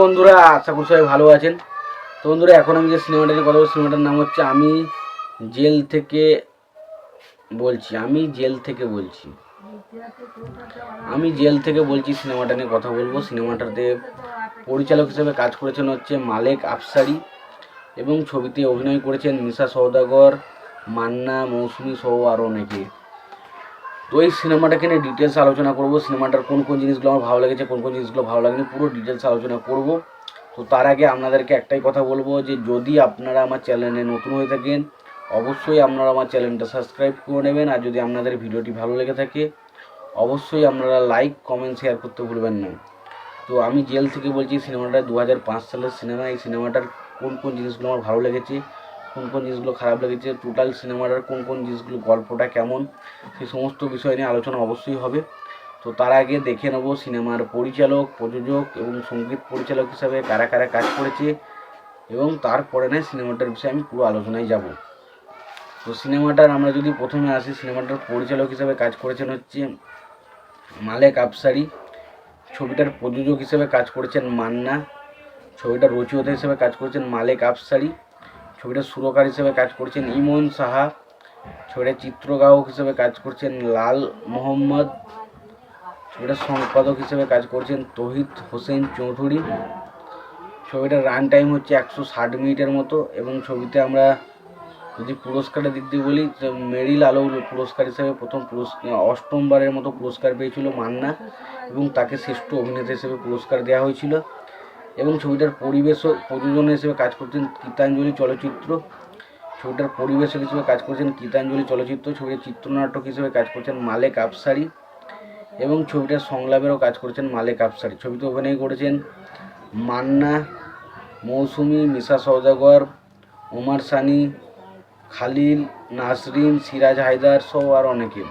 বন্ধুরা, আশা করি সবাই ভালো আছেন। তো বন্ধুরা, এখন আমি যে সিনেমাটা নিয়ে কথা বলব সিনেমাটার নাম হচ্ছে আমি জেল থেকে বলছি, আমি জেল থেকে বলছি। আমি জেল থেকে বলছি সিনেমাটা নিয়ে কথা বলব। সিনেমাটাতে পরিচালক হিসেবে কাজ করেছেন হচ্ছে মালেক আফসারি এবং ছবিতে অভিনয় করেছেন মিশা সওদাগর, মান্না, মৌসুমি সহ আরও অনেকে। তো এই সিনেমাটাকে নিয়ে ডিটেলস আলোচনা করব, সিনেমাটার কোন কোন জিনিসগুলো আমার ভালো লেগেছে, কোন কোন জিনিসগুলো ভালো লাগেনি, পুরো ডিটেলস আলোচনা করব। তো তার আগে আপনাদেরকে একটাই কথা বলব যে, যদি আপনারা আমার চ্যানেলে নতুন হয়ে থাকেন, অবশ্যই আপনারা আমার চ্যানেলটা সাবস্ক্রাইব করে নেবেন, আর যদি আপনাদের ভিডিওটি ভালো লেগে থাকে, অবশ্যই আপনারা লাইক কমেন্ট শেয়ার করতে ভুলবেন না। তো আমি জেল থেকে বলছি, সিনেমাটা দু হাজার পাঁচ সালের সিনেমা এই সিনেমাটার কোন কোন জিনিসগুলো আমার ভালো লেগেছে কোন কোন জিনিসগুলো খারাপ লেগেছে টোটাল সিনেমাটার কোন কোন জিনিসগুলো, গল্পটা কেমন, সেই সমস্ত বিষয় নিয়ে আলোচনা অবশ্যই হবে। তো তার আগে দেখে নেব সিনেমার পরিচালক, প্রযোজক এবং সংগীত পরিচালক হিসাবে কারা কারা কাজ করেছে এবং তারপরে নয় সিনেমাটার বিষয়ে আমি পুরো আলোচনায় যাব। তো সিনেমাটার আমরা যদি প্রথমে আসি, সিনেমাটার পরিচালক হিসাবে কাজ করেছেন হচ্ছে মালেক আফসারি, ছবিটার প্রযোজক হিসেবে কাজ করেছেন মান্না, ছবিটার রচয়িতা হিসেবে কাজ করেছেন মালেক আফসারি ছবিটার সুরকার হিসেবে কাজ করছেন ইমন সাহা ছবিটার চিত্রগ্রাহক হিসেবে কাজ করছেন লাল মোহাম্মদ ছবিটার সম্পাদক হিসেবে কাজ করছেন তহিদ হোসেন চৌধুরী। ছবিটার রান টাইম হচ্ছে একশো ষাট মিনিটের মতো এবং ছবিতে আমরা যদি পুরস্কারের দিক দিয়ে বলি মেরিল আলো পুরস্কার হিসেবে প্রথম পুরস্কার অষ্টমবারের মতো পুরস্কার পেয়েছিল মান্না এবং তাকে শ্রেষ্ঠ অভিনেতা হিসেবে পুরস্কার দেওয়া হয়েছিল। এবং ছবিটার পরিবেশ ও প্রযোজনা হিসেবে কাজ করছেন গীতাঞ্জলি চলচ্চিত্র। ছবিটার পরিবেশক হিসেবে কাজ করছেন গীতাঞ্জলি চলচ্চিত্র। ছবিটার চিত্রনাটক হিসেবে কাজ করছেন মালেক আফসারি এবং ছবিটার সংলাপেরও কাজ করেছেন মালেক আফসারি। ছবিতে অভিনয় করেছেন মান্না, মৌসুমি, মিশা সওদাগর ওমার সানি, খালিল, নাসরিন, সিরাজ হায়দার সহ আর অনেকে।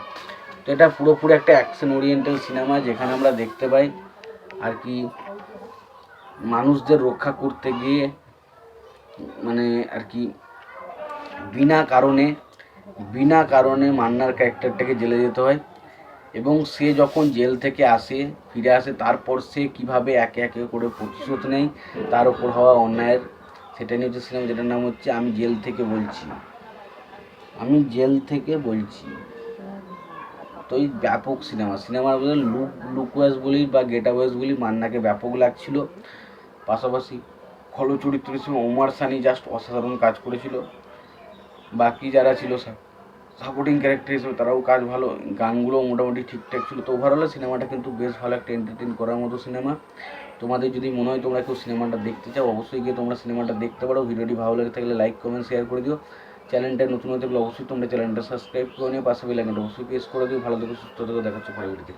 তো এটা পুরোপুরি একটা অ্যাকশন ওরিয়েন্টাল সিনেমা যেখানে আমরা দেখতে পাই আর কি মানুষদের রক্ষা করতে গিয়ে মানে আর কি, বিনা কারণে বিনা কারণে মান্নার ক্যারেক্টারটাকে জেলে যেতে হয়। এবং সে যখন জেল থেকে আসে, ফিরে আসে, তারপর সে কীভাবে একে একে করে প্রতিশোধ নেয়, তার উপর হওয়া অন্যায়ের, সেটা নিয়ে হচ্ছে সিনেমা যেটার নাম হচ্ছে, আমি জেল থেকে বলছি। আমি জেল থেকে বলছি। তো এই ব্যাপক সিনেমা, সিনেমার লুক লুক ওয়াইজ বলি বা গেট ওয়াইজ বলি, মান্নাকে ব্যাপক লাগছিল। পাশাপাশি খল চরিত্র হিসেবে ওমার সানি জাস্ট অসাধারণ কাজ করেছিল। বাকি যারা ছিল সাপোর্টিং ক্যারেক্টার হিসেবে তারাও কাজ ভালো। গানগুলো মোটামুটি ঠিকঠাক ছিল। তো ওভারঅল সিনেমাটা কিন্তু বেশ ভালো একটা এন্টারটেন করার মতো সিনেমা। তোমাদের যদি মনে হয় তোমরা কেউ সিনেমাটা দেখতে চাও, অবশ্যই গিয়ে তোমরা সিনেমাটা দেখতে পারো। ভিডিওটি ভালো লেগে থাকলে লাইক কমেন্ট শেয়ার করে দিও। চ্যানেলটা নতুন হয়ে থাকলে অবশ্যই তোমরা চ্যানেলটা সাবস্ক্রাইব করে নিও। পাশে বেল আইকনটা অবশ্যই প্রেস করে দিও। ভালো থেকে, সুস্থ থেকো। দেখাচ্ছ পরে ভিডিওতে